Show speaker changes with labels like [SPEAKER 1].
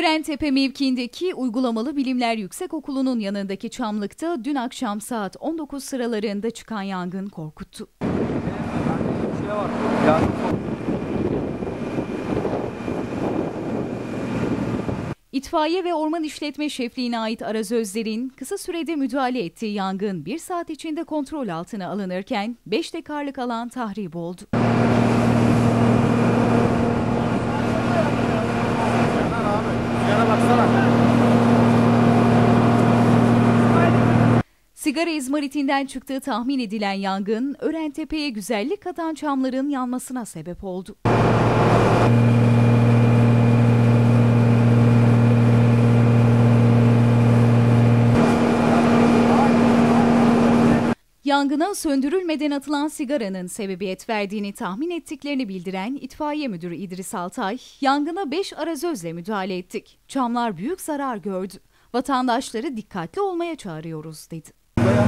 [SPEAKER 1] Örentepe mevkiindeki Uygulamalı Bilimler Yüksekokulu'nun yanındaki çamlıkta dün akşam saat 19 sıralarında çıkan yangın korkuttu. İtfaiye ve Orman İşletme Şefliğine ait arazözlerin kısa sürede müdahale ettiği yangın bir saat içinde kontrol altına alınırken 5 dekarlık alan tahrip oldu.
[SPEAKER 2] Baksana.
[SPEAKER 1] Sigara izmaritinden çıktığı tahmin edilen yangın Örentepe'ye güzellik katan çamların yanmasına sebep oldu. Yangına söndürülmeden atılan sigaranın sebebiyet verdiğini tahmin ettiklerini bildiren itfaiye müdürü İdris Altay, yangına 5 arazözle müdahale ettik. Çamlar büyük zarar gördü. Vatandaşları dikkatli olmaya çağırıyoruz dedi.
[SPEAKER 3] Abi